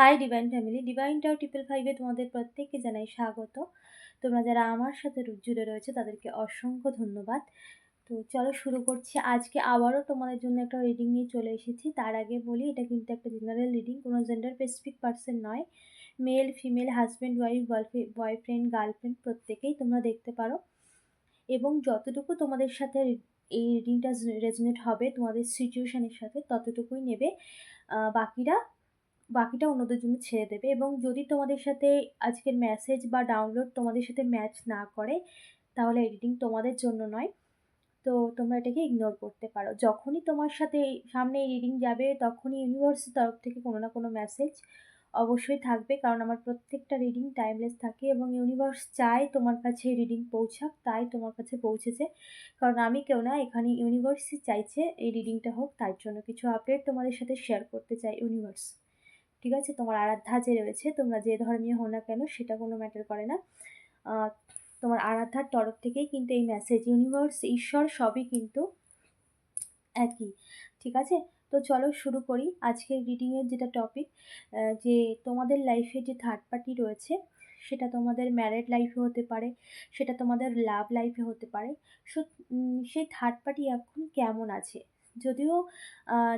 Hi divine family divine Tao triple ফাইভে তোমাদের প্রত্যেককে জানাই স্বাগত। তোমরা যারা আমার সাথে জুড়ে রয়েছে, তাদেরকে অসংখ্য ধন্যবাদ। তো চলো শুরু করছি। আজকে আবারও তোমাদের জন্য একটা রিডিং নিয়ে চলে এসেছি। তার আগে বলি, এটা কিন্তু একটা জেনারেল রিডিং কোনো জেন্ডার স্পেসিফিক পার্সন নয়। Male female husband wife boyfriend girlfriend প্রত্যেকেই তোমরা দেখতে পারো। এবং যতটুকু তোমাদের সাথে এই রিডিংটা রেজনেট হবে, তোমাদের সিচুয়েশানের সাথে, ততটুকুই নেবে। বাকিরা বাকিটা অন্যদের জন্য ছেড়ে দেবে এবং যদি তোমাদের সাথে আজকের মেসেজ বা ডাউনলোড তোমাদের সাথে ম্যাচ না করে, তাহলে এডিটিং তোমাদের জন্য নয়। তো তোমরা এটাকে ইগনোর করতে পারো। যখনই তোমার সাথে সামনে রিডিং যাবে, তখনই ইউনিভার্সের তরফ থেকে কোনো না কোনো মেসেজ অবশ্যই থাকবে। কারণ আমার প্রত্যেকটা রিডিং টাইমলেস থাকে এবং ইউনিভার্স চায় তোমার কাছে রিডিং পৌঁছাক, তাই তোমার কাছে পৌঁছেছে। কারণ আমি কেউ না, এখানে ইউনিভার্সই চাইছে এই রিডিংটা হোক, তার জন্য কিছু আপডেট তোমাদের সাথে শেয়ার করতে চাই ইউনিভার্স ঠিক আছে? তোমার আরাধ্যা যে রয়েছে, তোমরা যে ধর্মীয় হো না কেন, সেটা কোনো ম্যাটার করে না। তোমার আরাধ্যার তরফ থেকেই কিন্তু এই মেসেজ ইউনিভার্স ঈশ্বর সবই কিন্তু একই, ঠিক আছে? তো চলো শুরু করি আজকের রিডিংয়ের যেটা টপিক যে তোমাদের লাইফে যে থার্ড পার্টি রয়েছে, সেটা তোমাদের ম্যারেড লাইফে হতে পারে, সেটা তোমাদের লাভ লাইফে হতে পারে। সো সেই থার্ড পার্টি এখন কেমন আছে? যদিও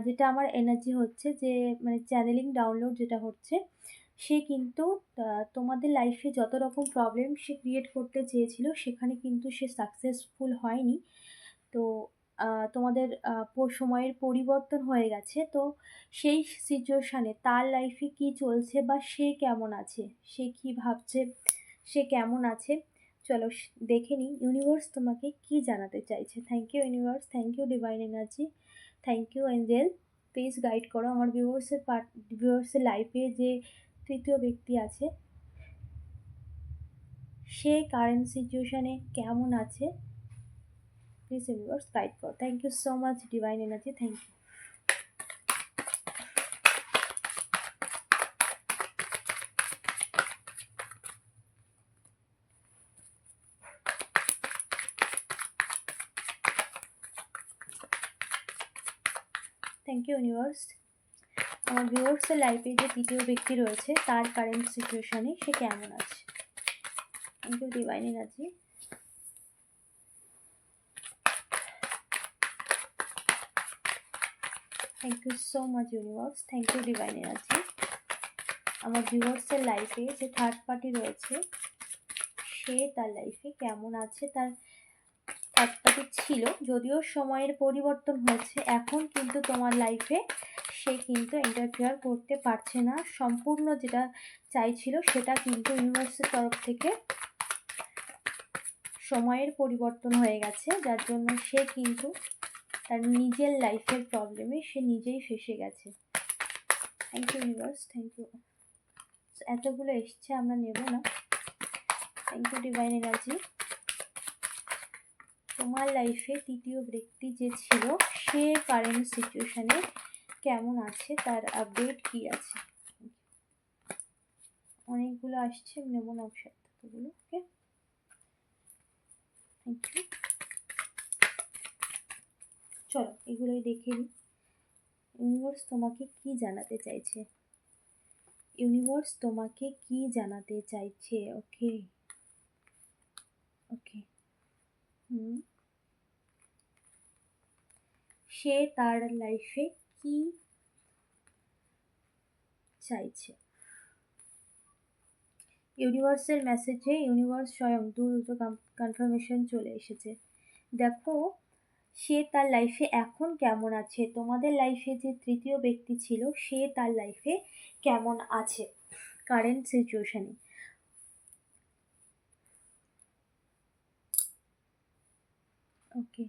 যেটা আমার এনার্জি হচ্ছে যে মানে চ্যানেলিং ডাউনলোড যেটা হচ্ছে, সে কিন্তু তোমাদের লাইফে যত রকম প্রবলেম সে ক্রিয়েট করতে চেয়েছিল, সেখানে কিন্তু সে সাকসেসফুল হয়নি। তো তোমাদের সময়ের পরিবর্তন হয়ে গেছে। তো সেই সিচুয়েশানে তার লাইফে কি চলছে বা সে কেমন আছে? সে কি ভাবছে? সে কেমন আছে? চলো দেখে নিই। ইউনিভার্স তোমাকে কি জানাতে চাইছে? Thank you universe thank you divine energy thank you angel please guide করো। আমার ভিউয়ার্সের পার্ট ভিউয়ার্সের লাইফে যে তৃতীয় ব্যক্তি আছে, সে কারেন্ট সিচুয়েশানে কেমন আছে প্লিজ ইউনিভার্স গাইড করো। Thank you so much divine energy thank you thank you universe আমার ভিউয়ার্সের লাইফে যে তৃতীয় ব্যক্তি রয়েছে, তার কারেন্ট সিচুয়েশনে সে কেমন আছে? Thank you divine energy thank you so much universe thank you divine energy আমার ভিউয়ার্সের লাইফে যে থার্ড পার্টি রয়েছে, সে তার লাইফে কেমন আছে? তার পার্টি ছিল, যদিও সময়ের পরিবর্তন হয়েছে, এখন কিন্তু তোমার লাইফে সে কিন্তু ইন্টারফেয়ার করতে পারছে না। সম্পূর্ণ যেটা চাইছিল সেটা কিন্তু ইউনিভার্সের তরফ থেকে সময়ের পরিবর্তন হয়ে গেছে, যার জন্য সে কিন্তু তার নিজের লাইফের প্রবলেমে সে নিজেই ফেসে গেছে। Thank you universe thank you এতগুলো এসছে, আমরা নেব না। থ্যাংক ইউ ডিভাইন এনার্জি তোমার লাইফে তৃতীয় ব্যক্তি যে ছিল, সে কারেন্ট সিচুয়েশানে কেমন আছে? তার আপডেট কি আছে? অনেকগুলো আসছে নেব না একসাথে ওকে? থ্যাংক ইউ চলো, এগুলোই দেখে নিই। ইউনিভার্স তোমাকে কি জানাতে চাইছে? ইউনিভার্স তোমাকে কি জানাতে চাইছে? ওকে? ওকে। হুম? সে তার লাইফে কি চাইছে? ইউনিভার্সের মেসেজে ইউনিভার্স স্বয়ং দ্রুত কনফার্মেশন চলে এসেছে। দেখো, সে তার লাইফে এখন কেমন আছে? তোমাদের লাইফে যে তৃতীয় ব্যক্তি ছিল, সে তার লাইফে কেমন আছে? কারেন্ট সিচুয়েশানে ওকে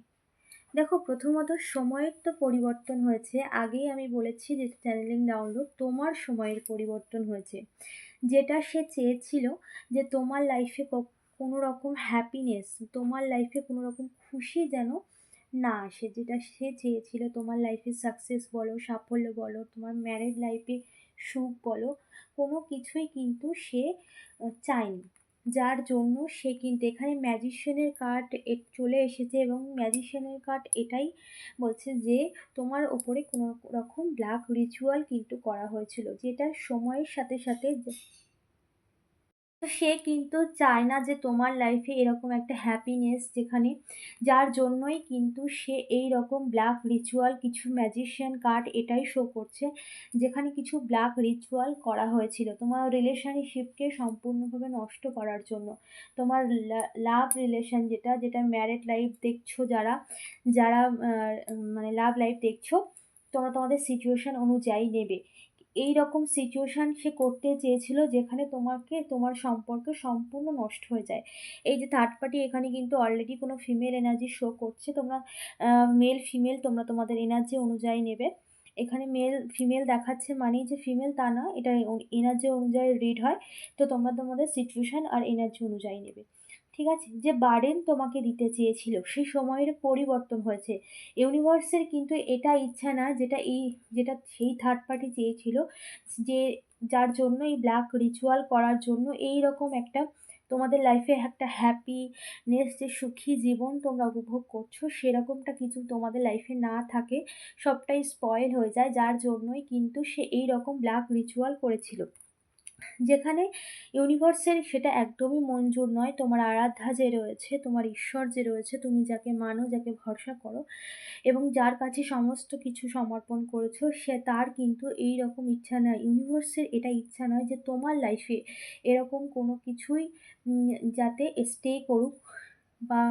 দেখো, প্রথমত সময়ের তো পরিবর্তন হয়েছে। আগেই আমি বলেছি যে চ্যানেলিং ডাউনলোড তোমার সময়ের পরিবর্তন হয়েছে। যেটা সে চেয়েছিল যে তোমার লাইফে কোনো রকম হ্যাপিনেস তোমার লাইফে কোনো রকম খুশি যেন না আসে। যেটা সে চেয়েছিল, তোমার লাইফে সাকসেস বলো, সাফল্য বলো, তোমার ম্যারেড লাইফে সুখ বলো, কোনো কিছুই কিন্তু সে চায়নি। যার জন্য সে কিন্তু এখানে ম্যাজিশিয়ানের কার্ড চলে এসেছে এবং ম্যাজিশিয়ানের কার্ড এটাই বলছে যে তোমার ওপরে কোনো রকম ব্ল্যাক রিচুয়াল কিন্তু করা হয়েছিল, যেটা সময়ের সাথে সাথে তো সে কিন্তু চায় না যে তোমার লাইফে এরকম একটা হ্যাপিনেস যেখানে, যার জন্যই কিন্তু সে এই রকম ব্ল্যাক রিচুয়াল কিছু ম্যাজিশিয়ান কার্ড এটাই শো করছে, যেখানে কিছু ব্ল্যাক রিচুয়াল করা হয়েছিল তোমার রিলেশনশিপকে সম্পূর্ণভাবে নষ্ট করার জন্য। তোমার লাভ রিলেশন যেটা যেটা ম্যারেড লাইফ দেখছ যারা যারা মানে লাভ লাইফ দেখছ, তোমরা তোমাদের সিচুয়েশান অনুযায়ী নেবে। এই রকম সিচুয়েশান সে করতে চেয়েছিল যেখানে তোমাকে, তোমার সম্পর্ক সম্পূর্ণ নষ্ট হয়ে যায়। এই যে থার্ড পার্টি এখানে কিন্তু অলরেডি কোনো ফিমেল এনার্জি শো করছে। তোমরা মেল ফিমেল তোমরা তোমাদের এনার্জি অনুযায়ী নেবে। এখানে মেল ফিমেল দেখাচ্ছে মানেই যে ফিমেল তা না, এটা এনার্জি অনুযায়ী রিড হয়। তো তোমরা তোমাদের সিচুয়েশান আর এনার্জি অনুযায়ী নেবে। ঠিক আছে? যে বার্ডেন তোমাকে দিতে চেয়েছিল সেই সময়ের পরিবর্তন হয়েছে। ইউনিভার্সের কিন্তু এটা ইচ্ছা না, যেটা এই, যেটা সেই থার্ড পার্টি চেয়েছিল, যে যার জন্য এই ব্ল্যাক রিচুয়াল করার জন্য এই রকম একটা তোমাদের লাইফে একটা হ্যাপিনেস যে সুখী জীবন তোমরা উপভোগ করছ, সেরকমটা কিছু তোমাদের লাইফে না থাকে, সবটাই স্পয়েল হয়ে যায়। যার জন্যই কিন্তু সে এই রকম ব্ল্যাক রিচুয়াল করেছিল। যেখানে ইউনিভার্সের সেটা একদমই মঞ্জুর নয়। তোমার আরাধ্যা যে রয়েছে, তোমার ঈশ্বর যে রয়েছে, তুমি যাকে মানো, যাকে ভরসা করো এবং যার কাছে সমস্ত কিছু সমর্পণ করেছ, সে তার কিন্তু এই রকম ইচ্ছা নয়। ইউনিভার্সের এটা ইচ্ছা নয় যে তোমার লাইফে এরকম কোনো কিছুই যাতে স্টে করুক বা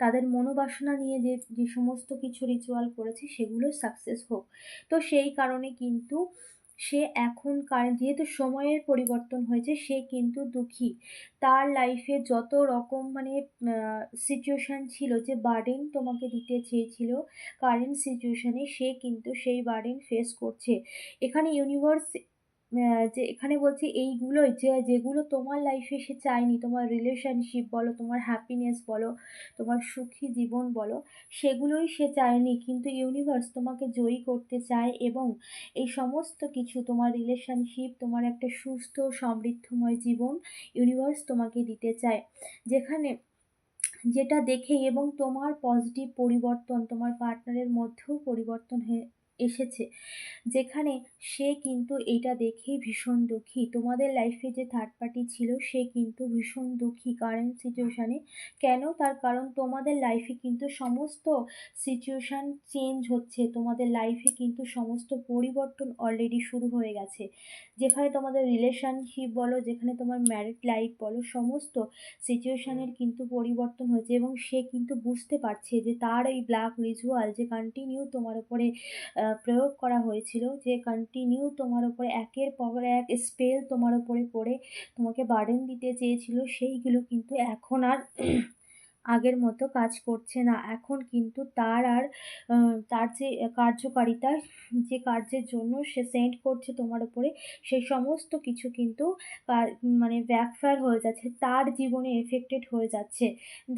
তাদের মনোবাসনা নিয়ে যে যে সমস্ত কিছু রিচুয়াল করেছে, সেগুলো সাকসেস হোক। তো সেই কারণে কিন্তু সে এখনকার যেহেতু সময়ের পরিবর্তন হয়েছে, সে কিন্তু দুঃখী। তার লাইফে যত রকম মানে সিচুয়েশান ছিল যে বার্ডেন তোমাকে দিতে চেয়েছিল কারেন্ট সিচুয়েশানে সে কিন্তু সেই বার্ডেন ফেস করছে। এখানে ইউনিভার্স যে এখানে বলছি এইগুলোই যে, যেগুলো তোমার লাইফে সে চায়নি, তোমার রিলেশনশিপ বলো, তোমার হ্যাপিনেস বলো, তোমার সুখী জীবন বলো, সেগুলোই সে চায়নি। কিন্তু ইউনিভার্স তোমাকে জয়ী করতে চায় এবং এই সমস্ত কিছু, তোমার রিলেশনশিপ তোমার একটা সুস্থ, সমৃদ্ধময় জীবন ইউনিভার্স তোমাকে দিতে চায়। যেখানে যেটা দেখে এবং তোমার পজিটিভ পরিবর্তন, তোমার পার্টনারের মধ্যেও পরিবর্তন হয়ে এসেছে। যেখানে সে কিন্তু এইটা দেখেই ভীষণ দুঃখী। তোমাদের লাইফে যে থার্ড পার্টি ছিল, সে কিন্তু ভীষণ দুঃখী কারেন্ট সিচুয়েশানে কেন? তার কারণ তোমাদের লাইফে কিন্তু সমস্ত সিচুয়েশান চেঞ্জ হচ্ছে। তোমাদের লাইফে কিন্তু সমস্ত পরিবর্তন অলরেডি শুরু হয়ে গেছে। যেখানে তোমাদের রিলেশনশিপ বলো, যেখানে তোমার ম্যারিড লাইফ বলো, সমস্ত সিচুয়েশানের কিন্তু পরিবর্তন হয়েছে এবং সে কিন্তু বুঝতে পারছে যে তার এই ব্ল্যাক রিচুয়াল যে কন্টিনিউ তোমার উপরে প্রয়োগ করা হয়েছিল যে কন্টিনিউ তোমার উপরে একের পর এক স্পেল তোমার উপরে পড়ে তোমাকে বার্ডেন দিতে চেয়েছিল, সেইগুলো কিন্তু এখন আর আগের মতো কাজ করছে না। এখন কিন্তু তার আর তার যে কার্যকারিতা, যে কার্যের জন্য সে সেন্ড করছে তোমার উপরে সেই সমস্ত কিছু কিন্তু মানে ব্যাকফায়ার হয়ে যাচ্ছে, তার জীবনে এফেক্টেড হয়ে যাচ্ছে।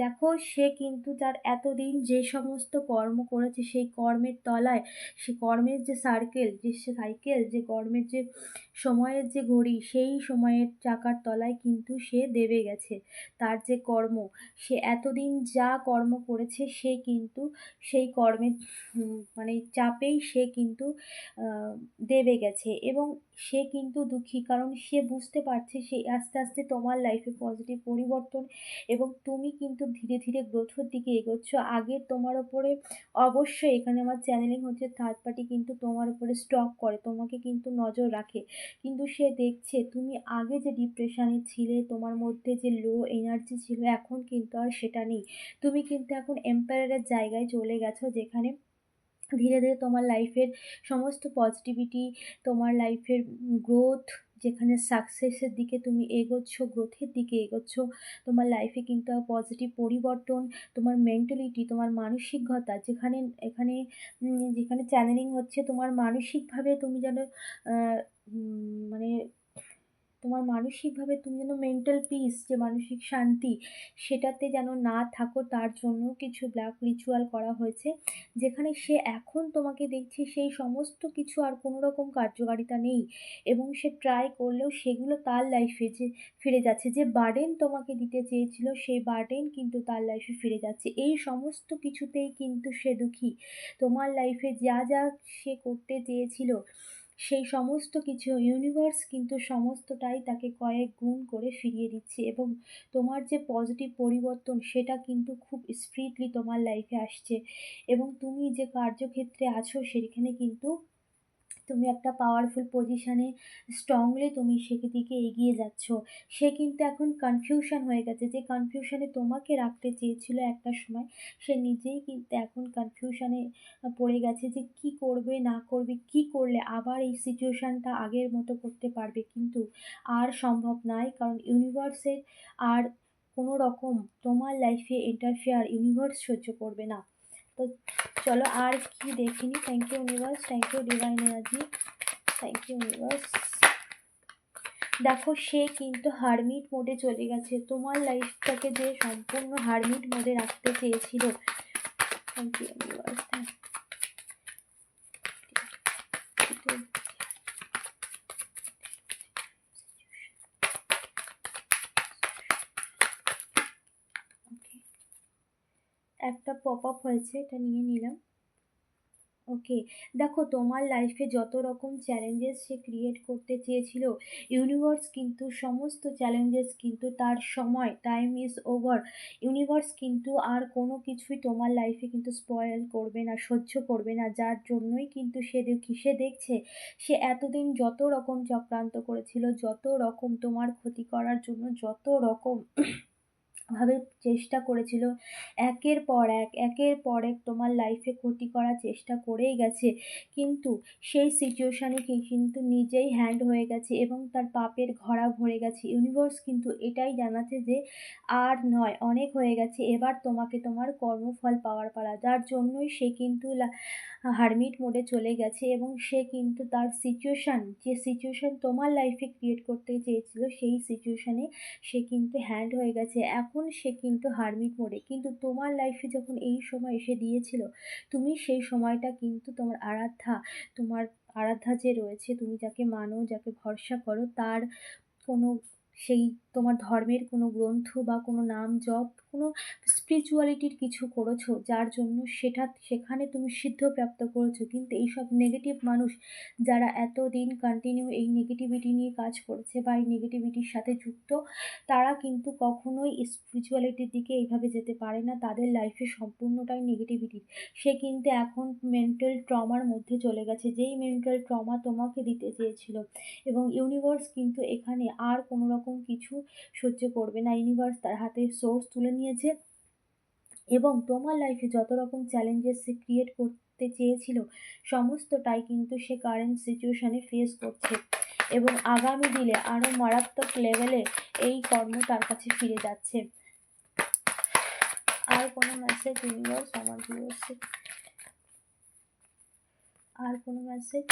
দেখো, সে কিন্তু তার এতদিন যে সমস্ত কর্ম করেছে, সেই কর্মের তলায়, সে কর্মের যে সার্কেল যে সাইকেল যে কর্মের যে সময়ের যে ঘড়ি, সেই সময়ের চাকার তলায় কিন্তু সে দেবে গেছে। তার যে কর্ম, সে এতদিন যা কর্ম করেছে, সে কিন্তু সেই কর্মের মানে চাপেই সে কিন্তু দেবে গেছে। এবং সে কিন্তু দুঃখী, কারণ সে বুঝতে পারছে, সে আস্তে আস্তে তোমার লাইফে পজিটিভ পরিবর্তন এবং তুমি কিন্তু ধীরে ধীরে গ্রোথের দিকে এগোচ্ছ। আগে তোমার ওপরে অবশ্যই, এখানে আমার চ্যানেলিং হচ্ছে থার্ড পার্টি কিন্তু তোমার উপরে স্টক করে, তোমাকে কিন্তু নজর রাখে। কিন্তু সে দেখছে তুমি আগে যে ডিপ্রেশানে ছিলে, তোমার মধ্যে যে লো এনার্জি ছিল, এখন কিন্তু আর সেটা নেই। তুমি কিন্তু এখন এম্পায়ারের জায়গায় চলে গেছো যেখানে ধীরে ধীরে তোমার লাইফের সমস্ত পজিটিভিটি তোমার লাইফের গ্রোথ যেখানে সাকসেসের দিকে তুমি এগোচ্ছ গ্রোথের দিকে এগোচ্ছ, তোমার লাইফে কিন্তু পজিটিভ পরিবর্তন, তোমার মেন্টালিটি তোমার মানসিকতা, যেখানে, এখানে যেখানে চ্যানেলিং হচ্ছে, তোমার মানসিকভাবে তুমি যেন মানে তোমার মানসিকভাবে তুমি যেন মেন্টাল পিস যে মানসিক শান্তি, সেটাতে যেন না থাকো, তার জন্য কিছু ব্ল্যাক রিচুয়াল করা হয়েছে, যেখানে সে এখন তোমাকে দেখছে সেই সমস্ত কিছু আর কোনো রকম কার্যকারিতা নেই এবং সে ট্রাই করলেও সেগুলো তার লাইফে যে ফিরে যাচ্ছে, যে বার্ডেন তোমাকে দিতে চেয়েছিল, সেই বার্ডেন কিন্তু তার লাইফে ফিরে যাচ্ছে। এই সমস্ত কিছুতেই কিন্তু সে দুঃখী। তোমার লাইফে যা যা সে করতে চেয়েছিল সেই সমস্ত কিছু ইউনিভার্স কিন্তু সমস্তটাই তাকে কয়েক গুণ করে ফিরিয়ে দিচ্ছে এবং তোমার যে পজিটিভ পরিবর্তন, সেটা কিন্তু খুব স্পিডলি তোমার লাইফে আসছে। এবং তুমি যে কার্যক্ষেত্রে আছো, সেখানে কিন্তু তুমি একটা পাওয়ারফুল পজিশানে স্ট্রংলি তুমি সেদিকে এগিয়ে যাচ্ছ। সে কিন্তু এখন কনফিউশন হয়ে গেছে। যে কনফিউশনে তোমাকে রাখতে চেয়েছিল একটা সময়, সে নিজেই কিন্তু এখন কনফিউশনে পড়ে গেছে যে কি করবে, না করবে, কি করলে আবার এই সিচুয়েশানটা আগের মতো করতে পারবে। কিন্তু আর সম্ভব নয় কারণ ইউনিভার্সের আর কোনো রকম তোমার লাইফে ইন্টারফেয়ার ইউনিভার্স সহ্য করবে না। তো চলো আর কি দেখিনি। Thank you universe thank you divine energy thank you universe দেখো, সে কিন্তু হারমিট মোডে চলে গেছে। তোমার লাইফটাকে যে সম্পূর্ণ হারমিট মোডে রাখতে চেয়েছিল। থ্যাংক ইউ ইউনিভার্স থ্যাংক একটা পপ আপ হয়েছে, এটা নিয়ে নিলাম। ওকে দেখো তোমার লাইফে যত রকম চ্যালেঞ্জেস সে ক্রিয়েট করতে চেয়েছিল ইউনিভার্স কিন্তু সমস্ত চ্যালেঞ্জেস কিন্তু তার সময় টাইম ইজ ওভার ইউনিভার্স কিন্তু আর কোনো কিছুই তোমার লাইফে কিন্তু স্পয়েল করবে না, সহ্য করবে না। যার জন্যই কিন্তু সে দেখি সে দেখছে, সে এতদিন যত রকম চক্রান্ত করেছিল, যত রকম তোমার ক্ষতি করার জন্য, যত রকম ভাবে চেষ্টা করেছিল। একের পর এক, একের পর এক তোমার লাইফে ক্ষতি করার চেষ্টা করেই গেছে। কিন্তু সেই সিচুয়েশানে কি কিন্তু নিজেই হ্যান্ড হয়ে গেছে এবং তার পাপের ঘোড়া ভরে গেছে। ইউনিভার্স কিন্তু এটাই জানাচ্ছে যে আর নয়, অনেক হয়ে গেছে। এবার তোমাকে তোমার কর্মফল পাওয়ার পালা। যার জন্যই সে কিন্তু হারমিট মোডে চলে গেছে এবং সে কিন্তু তার সিচুয়েশান যে সিচুয়েশান তোমার লাইফে ক্রিয়েট করতে চেয়েছিল, সেই সিচুয়েশানে সে কিন্তু হ্যান্ড হয়ে গেছে। এখন সে কিন্তু হারমিট মোডে, কিন্তু তোমার লাইফে যখন এই সময় এসে দিয়েছিল, তুমি সেই সময়টা কিন্তু তোমার আরাধ্যা তোমার আরাধ্যা যে রয়েছে, তুমি যাকে মানো, যাকে ভরসা করো, তার কোনো সেই তোমার ধর্মের কোনো গ্রন্থ বা কোনো নাম জপ, কোনো স্পিরিচুয়ালিটির কিছু করেছ, যার জন্য সেটা, সেখানে তুমি সিদ্ধপ্রাপ্ত করেছ। কিন্তু এইসব নেগেটিভ মানুষ যারা এতদিন কন্টিনিউ এই নেগেটিভিটি নিয়ে কাজ করেছে বা এই নেগেটিভিটির সাথে যুক্ত, তারা কিন্তু কখনোই স্পিরিচুয়ালিটির দিকে এইভাবে যেতে পারে না। তাদের লাইফে সম্পূর্ণটাই নেগেটিভিটি সে কিন্তু এখন মেন্টাল ট্রমার মধ্যে চলে গেছে। যেই মেন্টাল ট্রমা তোমাকে দিতে চেয়েছিল। এবং ইউনিভার্স কিন্তু এখানে আর কোনো রকম কিছু সহ্য করবে না। ইউনিভার্স তার হাতে সোর্স তুলে নিয়েছে এবং তোমার লাইফে যত রকম চ্যালেঞ্জেস সে ক্রিয়েট করতে চেয়েছিল, সমস্তটাই কিন্তু সে কারেন্ট সিচুয়েশানে ফেস করছে এবং আগামী দিনে আরও মারাত্মক লেভেলে এই কর্ম তার কাছে ফিরে যাচ্ছে। আর কোনো মেসেজ ইউনিভার্স আমার ভিউয়ার্সে আর কোনো message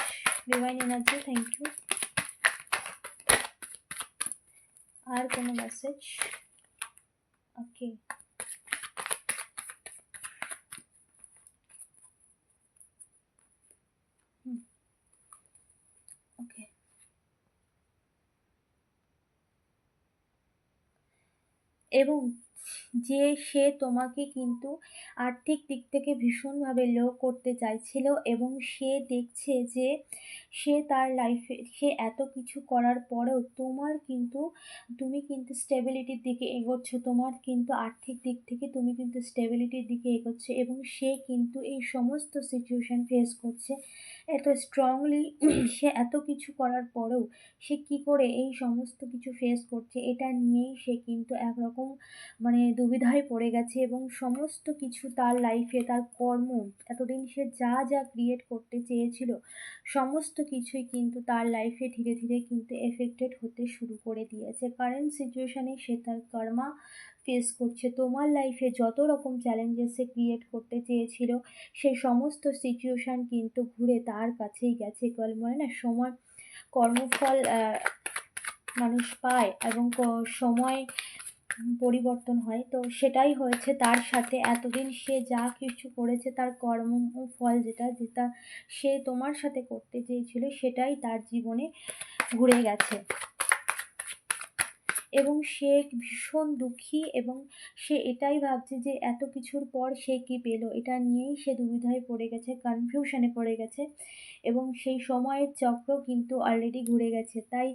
divine energy thank you আর কোনো মেসেজ ওকে ওকে এবং যে সে তোমাকে কিন্তু আর্থিক দিক থেকে ভীষণভাবে লো করতে চাইছিল এবং সে দেখছে যে সে তার লাইফে সে এত কিছু করার পরেও তোমার কিন্তু, তুমি কিন্তু স্টেবিলিটির দিকে এগোচ্ছ, তোমার কিন্তু আর্থিক দিক থেকে তুমি কিন্তু স্টেবিলিটির দিকে এগোচ্ছে এবং সে কিন্তু এই সমস্ত সিচুয়েশান ফেস করছে। এত স্ট্রংলি সে এত কিছু করার পরেও সে কী করে এই সমস্ত কিছু ফেস করছে, এটা নিয়েই সে কিন্তু একরকম মানে দুবিধায় পড়ে গেছে এবং সমস্ত কিছু তার লাইফে তার কর্ম, এতদিন সে যা যা ক্রিয়েট করতে চেয়েছিল, সমস্ত কিছুই কিন্তু তার লাইফে ধীরে ধীরে কিন্তু এফেক্টেড হতে শুরু করে দিয়েছে। কারেন্ট সিচুয়েশানে সে তার কর্মা ফেস করছে। তোমার লাইফে যত রকম চ্যালেঞ্জেস সে ক্রিয়েট করতে চেয়েছিল, সেই সমস্ত সিচুয়েশান কিন্তু ঘুরে তার কাছেই গেছে। বলে না, সময়, কর্মফল মানুষ পায় এবং সময় পরিবর্তন হয়। তো সেটাই হয়েছে তার সাথে। এতদিন সে যা কিছু করেছে তার কর্ম ফল যেটা যেটা সে তোমার সাথে করতে চেয়েছিল সেটাই তার জীবনে ঘুরে গেছে। এবং সে ভীষণ দুঃখী এবং সে এটাই ভাবছে যে এত কিছুর পর সে কী পেল? এটা নিয়েই সে দুবিধায় পড়ে গেছে কনফিউশনে পড়ে গেছে। এবং সেই সময়ের চক্র কিন্তু অলরেডি ঘুরে গেছে। তাই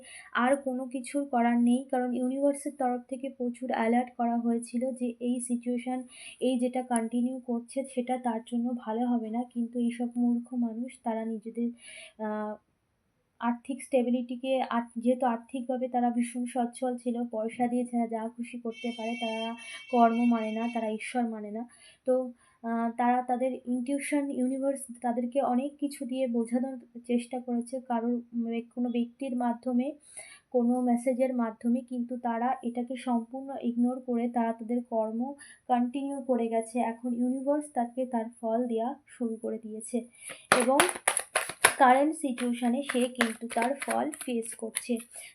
আর কোনো কিছুর করার নেই, কারণ ইউনিভার্সের তরফ থেকে প্রচুর অ্যালার্ট করা হয়েছিল যে এই সিচুয়েশান এই যেটা কন্টিনিউ করছে সেটা তার জন্য ভালো হবে না। কিন্তু এইসব মূর্খ মানুষ, তারা নিজেদের আর্থিক স্টেবিলিটিকে যেহেতু আর্থিকভাবে তারা ভীষণ সচ্ছল ছিল, পয়সা দিয়ে যারা যা খুশি করতে পারে তারা কর্ম মানে না, তারা ঈশ্বর মানে না। তো তারা তাদের ইনটিউশন ইউনিভার্স তাদেরকে অনেক কিছু দিয়ে বোঝানোর চেষ্টা করেছে। কারোর কোনো ব্যক্তির মাধ্যমে, কোনো মেসেজের মাধ্যমে কিন্তু তারা এটাকে সম্পূর্ণ ইগনোর করে তারা তাদের কর্ম কন্টিনিউ করে গেছে। এখন ইউনিভার্স তাকে তার ফল দেওয়া শুরু করে দিয়েছে এবং কারেন্ট সিচুয়েশানে সে কিন্তু তার ফল ফেস করছে।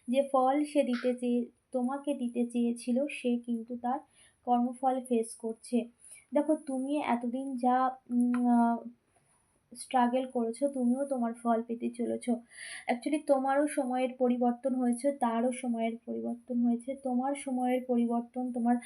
যে ফল সে দিতে চেয়ে, তোমাকে দিতে চেয়েছিল সে কিন্তু তার কর্মফল ফেস করছে। দেখো তুমি এতদিন যা স্ট্রাগল করেছ, তুমিও তোমার ফল পেতে চলেছো। অ্যাকচুয়ালি তোমারও সময়ের পরিবর্তন হয়েছে, তারও সময়ের পরিবর্তন হয়েছে। তোমার সময়ের পরিবর্তন তোমার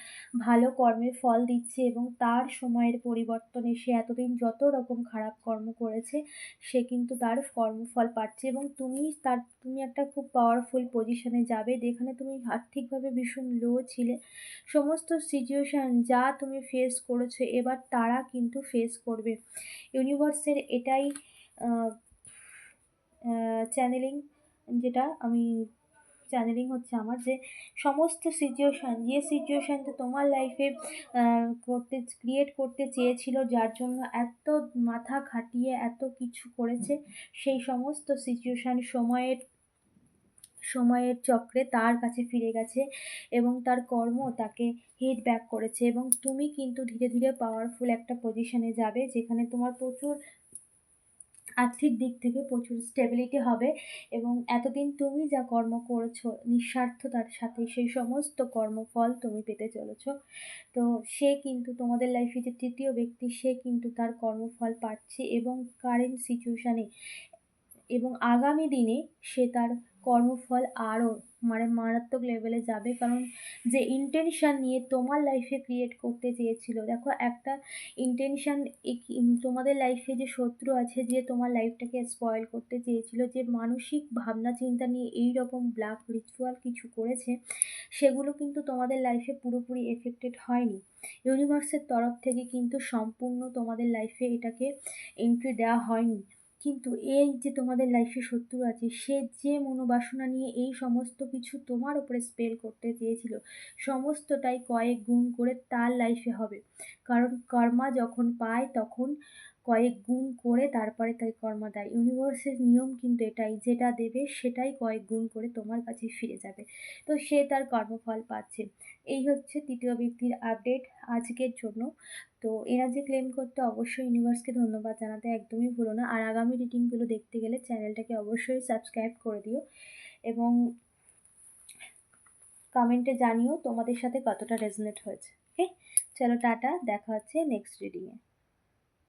ভালো কর্মের ফল দিচ্ছে এবং তার সময়ের পরিবর্তনে সে এতদিন যত রকম খারাপ কর্ম করেছে, সে কিন্তু তার কর্মফল পাচ্ছে এবং তুমি তার, তুমি একটা খুব পাওয়ারফুল পজিশনে যাবে। যেখানে তুমি আর্থিকভাবে ভীষণ লো ছিলে। সমস্ত সিচুয়েশান যা তুমি ফেস করেছ, এবার তারা কিন্তু ফেস করবে। ইউনিভার্সের এটাই চ্যানেলিং যেটা আমি চ্যানেলিং হচ্ছে আমার যে সমস্ত সিচুয়েশান যে সিচুয়েশানটা তোমার লাইফে করতে ক্রিয়েট করতে চেয়েছিল, যার জন্য এত মাথা খাটিয়ে এত কিছু করেছে, সেই সমস্ত সিচুয়েশান সময়ের সময়ের চক্রে তার কাছে ফিরে গেছে এবং তার কর্ম তাকে হিট ব্যাক করেছে এবং তুমি কিন্তু ধীরে ধীরে পাওয়ারফুল একটা পজিশনে যাবে, যেখানে তোমার প্রচুর আর্থিক দিক থেকে প্রচুর স্টেবিলিটি হবে এবং এতদিন তুমি যা কর্ম করেছ নিঃস্বার্থতার সাথে সেই সমস্ত কর্মফল তুমি পেতে চলেছ। তো সে কিন্তু তোমাদের লাইফে যে তৃতীয় ব্যক্তি, সে কিন্তু তার কর্মফল পাচ্ছে এবং কারেন্ট সিচুয়েশানে এবং আগামী দিনে সে তার কর্মফল আরও মানে মারাত্মক লেভেলে যাবে। কারণ যে ইন্টেনশান নিয়ে তোমার লাইফে ক্রিয়েট করতে চেয়েছিল, দেখো একটা ইন্টেনশান তোমাদের লাইফে যে শত্রু আছে যে তোমার লাইফটাকে স্পয়েল করতে চেয়েছিল, যে মানসিক ভাবনা চিন্তা নিয়ে এই রকম ব্ল্যাক রিচুয়াল কিছু করেছে, সেগুলো কিন্তু তোমাদের লাইফে পুরোপুরি এফেক্টেড হয়নি। ইউনিভার্সের তরফ থেকে কিন্তু সম্পূর্ণ তোমাদের লাইফে এটাকে এন্ট্রি দেওয়া হয়নি। কিন্তু এই যে তোমাদের লাইফে শত্রু আছে, সে যে মনোবাসনা নিয়ে এই সমস্ত কিছু তোমার উপরে স্পেল করতে চেয়েছিল, সমস্তটাই কয়েক গুণ করে তার লাইফে হবে। কারণ কর্মা যখন পায় তখন কয়েক গুণ করে তারপরে তাই কর্ম দেয়। ইউনিভার্সের নিয়ম কিন্তু এটাই, যেটা দেবে সেটাই কয়েক গুণ করে তোমার কাছে ফিরে যাবে। তো সে তার কর্মফল পাচ্ছে। এই হচ্ছে তৃতীয় ব্যক্তির আপডেট আজকের জন্য। তো এরা যে ক্লেম করতে অবশ্যই ইউনিভার্সকে ধন্যবাদ জানাতে একদমই ভুলো না। আর আগামী রিডিংগুলো দেখতে গেলে চ্যানেলটাকে অবশ্যই সাবস্ক্রাইব করে দিও। এবং কমেন্টে জানিও তোমাদের সাথে কতটা রেজনেট হয়েছে। ওকে চলো টাটা, দেখা হচ্ছে নেক্সট রিডিংয়ে